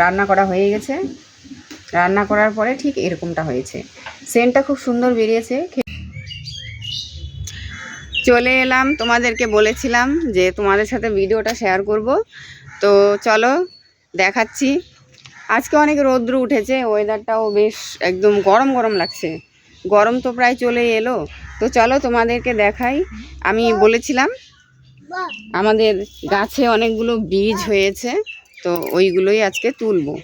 রান্না করা হয়ে গেছে। রান্না করার পরে ঠিক এরকমটা হয়েছে। সেন্টটা খুব সুন্দর বেরিয়েছে। চলে এলাম, তোমাদেরকে বলেছিলাম যে তোমাদের সাথে ভিডিওটা শেয়ার করব। তো চলো, দেখাচ্ছি। আজকে অনেক রৌদ্র উঠেছে ওয়েদারটাও বেশ একদম গরম গরম লাগছে। গরম তো প্রায় চলে এলো। তো চলো তোমাদেরকে দেখাই। আমি বলেছিলাম, আমাদের গাছে অনেকগুলো বীজ হয়েছে। তো ওইগুলোই আজকে তুলবো।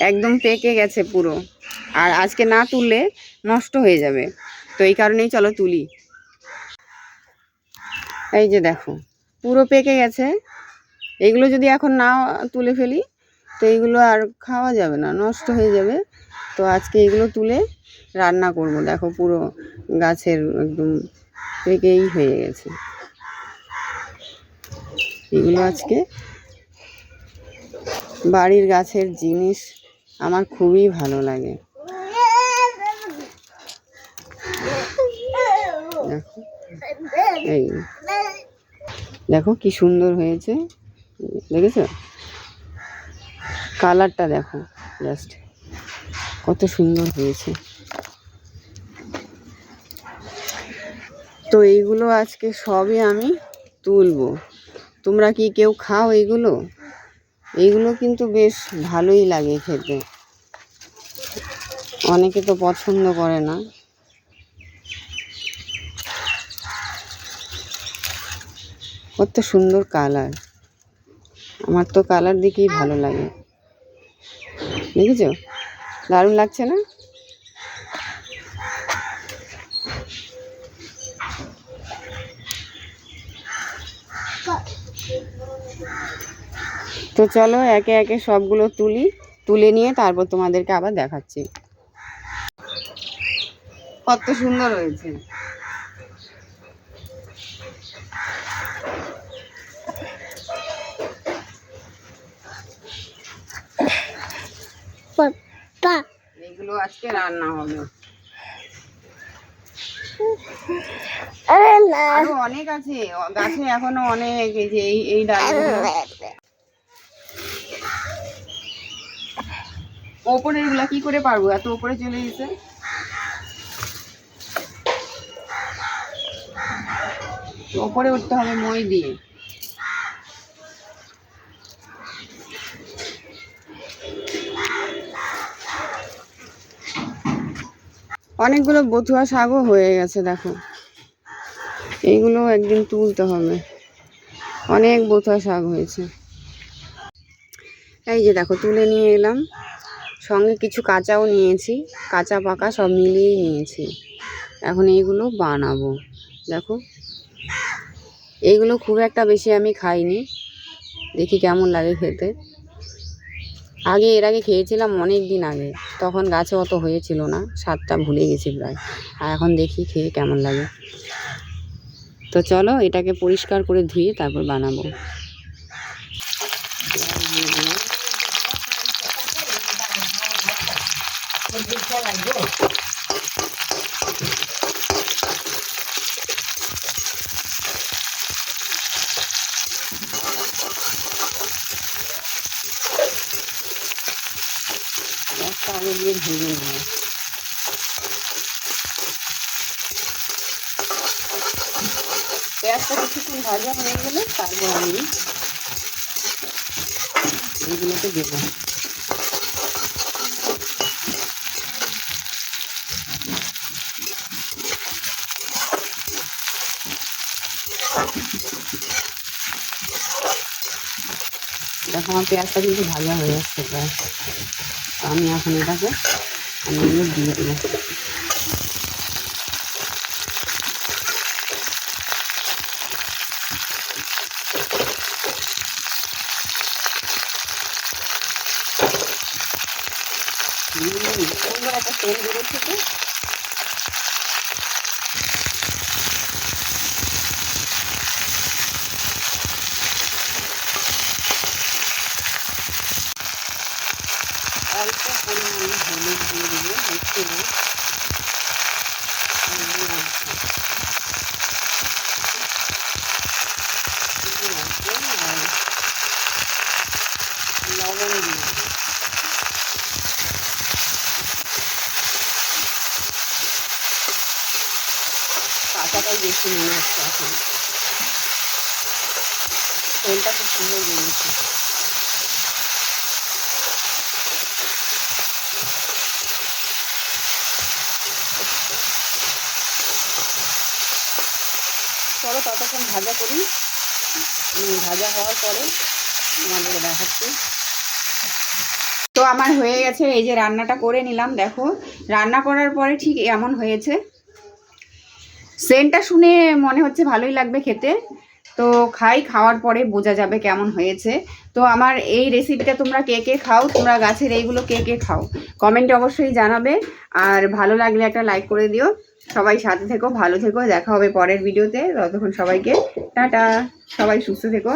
একদম পেকে গেছে পুরো। আর আজকে না তুললে নষ্ট হয়ে যাবে। তো এই কারণেই চলো তুলি। এই যে দেখো, পুরো পেকে গেছে। এগুলো যদি এখন না তুলে ফেলি, তো এইগুলো আর খাওয়া যাবে না, নষ্ট হয়ে যাবে। তো আজকে এগুলো তুলে রান্না করব। দেখো পুরো গাছের একদম পেকেই হয়ে গেছে। এগুলো আজকে বাড়ির গাছের জিনিস আমার খুবই ভালো লাগে। এই দেখো কি সুন্দর হয়েছে। দেখেছ? কালারটা দেখো জাস্ট কত সুন্দর হয়েছে। তো এইগুলো আজকে সবই আমি তুলবো। তোমরা কি কেউ খাও এইগুলো এইগুলো কিন্তু বেশ ভালোই লাগে খেতে। অনেকে তো পছন্দ করে না। কত সুন্দর কালার। আমার তো কালার দেখেই ভালো লাগে। দেখেছ? দারুণ লাগছে না? তো চলো একে একে সবগুলো তুলি তুলে নিয়ে তারপর তোমাদেরকে আবার দেখাচ্ছি। কত সুন্দর হয়েছে। এগুলো আজকে রান্না হবে। আরও অনেক আছে। গাছে এখনও অনেক এই যে এই এই ডালগুলো ওপরে এগুলা কি করে পারব? এত ওপরে চলে গেছে। ওপরে উঠতে হবে মই দিয়ে। অনেকগুলো বথুয়া শাকও হয়ে গেছে, দেখো। এইগুলো একদিন তুলতে হবে। অনেক বথুয়া শাক হয়েছে। এই যে দেখো, তুলে নিয়ে এলাম। সঙ্গে কিছু কাঁচাও নিয়েছি, কাঁচা, পাকা সব মিলিয়েই নিয়েছি। এখন এইগুলো বানাবো। দেখো। এইগুলো খুব একটা বেশি আমি খাইনি। দেখি কেমন লাগে খেতে। আগে এর আগে খেয়েছিলাম অনেক দিন আগে। তখন গাছে অত হয়েছিল না, স্বাদটা ভুলে গেছি প্রায়। আর এখন দেখি খেয়ে কেমন লাগে। তো চলো এটাকে পরিষ্কার করে ধুয়ে তারপর বানাবো। একটা আগে দিয়ে ভেজে নেব পেঁয়াজটা কিছুক্ষণ ভাজা হয়ে গেলে তারপর আমি এগুলোকে দেবো দেখো, আমার পেঁয়াজটা কিন্তু ভাজা হয়ে যাচ্ছে প্রায়। আমি এখন এটাকে আমি এগুলো দিয়ে দেবো। সুন্দর একটা তেল বেরোচ্ছে তো। পরিমাণে হলুদ দিয়ে দেবো একটু লবণ দিয়ে কাঁচাটাই বেশি মনে হচ্ছে এখন তেলটা খুব সুন্দর বেরিয়েছে ততক্ষণ ভাজা করি। ভাজা হওয়ার পরে তোমাদেরকে দেখাচ্ছি। তো আমার হয়ে গেছে, এই যে রান্নাটা করে নিলাম, দেখো। রান্না করার পরে ঠিক এমন হয়েছে। সেন্টটা শুনে মনে হচ্ছে ভালোই লাগবে খেতে। তো খাই, খাওয়ার পরে বোঝা যাবে কেমন হয়েছে। তো আমার এই রেসিপিটা তোমরা কে কে খাও, তোমরা গাছের এইগুলো কে কে খাও, কমেন্টে অবশ্যই জানাবে। আর ভালো লাগলে একটা লাইক করে দিও। সবাই সাথে থেকো, ভালো থেকো, দেখা হবে পরের ভিডিওতে। ততক্ষণ সবাইকে টাটা, সবাই সুস্থ থেকো।